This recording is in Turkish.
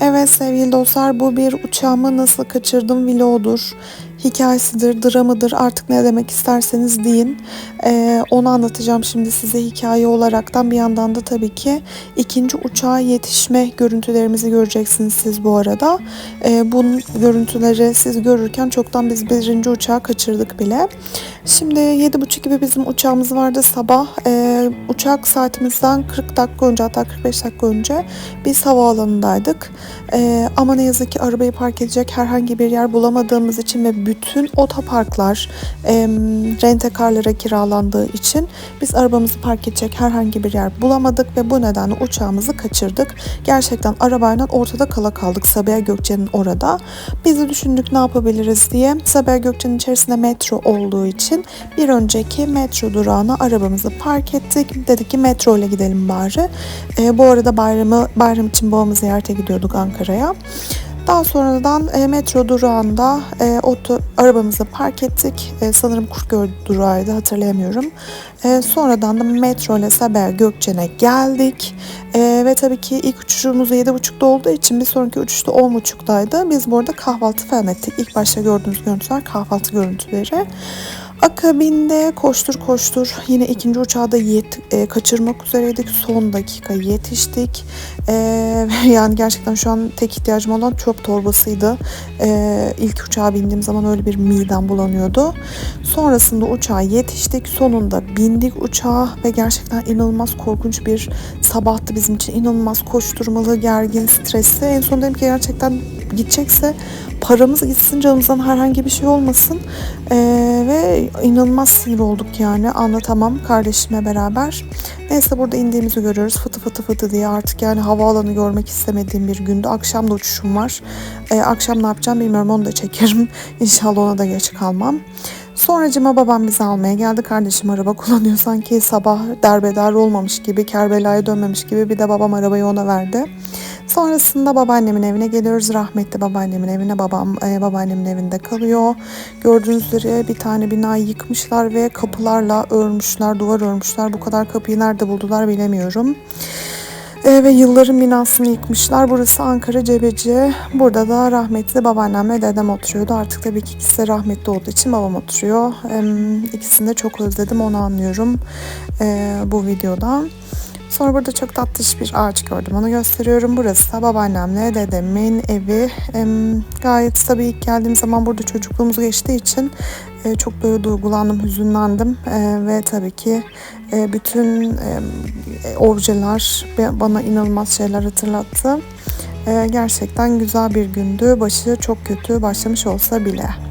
Evet sevgili dostlar bu bir uçağımı nasıl kaçırdım vlogudur. Hikayesidir, dramıdır artık ne demek isterseniz deyin. Ee, onu anlatacağım şimdi size hikaye olaraktan bir yandan da tabii ki ikinci uçağa yetişme görüntülerimizi göreceksiniz siz bu arada. Ee, bu görüntüleri siz görürken çoktan biz birinci uçağı kaçırdık bile. Şimdi 7.30 gibi bizim uçağımız vardı sabah. Ee, uçak saatimizden 40 dakika önce hatta 45 dakika önce biz havaalanındaydık. Ee, ama ne yazık ki arabayı park edecek herhangi bir yer bulamadığımız için ve bütün otoparklar e, rentekarlara kiralandığı için biz arabamızı park edecek herhangi bir yer bulamadık ve bu nedenle uçağımızı kaçırdık. Gerçekten arabayla ortada kala kaldık Sabiha Gökçen'in orada. Biz de düşündük ne yapabiliriz diye. Sabiha Gökçen'in içerisinde metro olduğu için bir önceki metro durağına arabamızı park ettik. Dedik ki metro ile gidelim bari. E, bu arada bayramı bayram için babamı ziyarete gidiyorduk Ankara'ya. Daha sonradan e, metro durağında e, oto, arabamızı park ettik. E, sanırım Kurtköy durağıydı hatırlayamıyorum. E, sonradan da metro ile Sabiha Gökçen'e geldik. E, ve tabii ki ilk uçuşumuz 7.30'da olduğu için bir sonraki uçuşta 10.30'daydı. Biz burada kahvaltı falan ettik. İlk başta gördüğünüz görüntüler kahvaltı görüntüleri. Akabinde koştur koştur yine ikinci uçağı da yet, e, kaçırmak üzereydik. Son dakika yetiştik. E, yani gerçekten şu an tek ihtiyacım olan çöp torbasıydı. E, ilk uçağa bindiğim zaman öyle bir midem bulanıyordu. Sonrasında uçağa yetiştik. Sonunda bindik uçağa ve gerçekten inanılmaz korkunç bir sabahtı bizim için. İnanılmaz koşturmalı, gergin, stresli. En son dedim ki gerçekten gidecekse paramız gitsin canımızdan herhangi bir şey olmasın ee, ve inanılmaz sinir olduk yani anlatamam kardeşimle beraber. Neyse burada indiğimizi görüyoruz fıtı fıtı fıtı diye artık yani havaalanı görmek istemediğim bir gündü. Akşam da uçuşum var. Ee, akşam ne yapacağım bilmiyorum onu da çekerim. İnşallah ona da geç kalmam. Sonracıma babam bizi almaya geldi. Kardeşim araba kullanıyor sanki sabah derbeder olmamış gibi, Kerbela'ya dönmemiş gibi bir de babam arabayı ona verdi. Sonrasında babaannemin evine geliyoruz. Rahmetli babaannemin evine. Babam e, babaannemin evinde kalıyor. Gördüğünüz üzere bir tane binayı yıkmışlar ve kapılarla örmüşler, duvar örmüşler. Bu kadar kapıyı nerede buldular bilemiyorum. E, ve yılların binasını yıkmışlar. Burası Ankara Cebeci. Burada da rahmetli babaannemle dedem oturuyordu. Artık tabii ki ikisi rahmetli olduğu için babam oturuyor. E, ikisini de çok özledim onu anlıyorum e, bu videoda. Sonra burada çok tatlış bir ağaç gördüm. Onu gösteriyorum. Burası da babaannemle dedemin evi. E, gayet tabii ilk geldiğim zaman burada çocukluğumuz geçtiği için e, çok böyle duygulandım, hüzünlendim. E, ve tabii ki e, bütün e, objeler bana inanılmaz şeyler hatırlattı. E, gerçekten güzel bir gündü. Başı çok kötü başlamış olsa bile.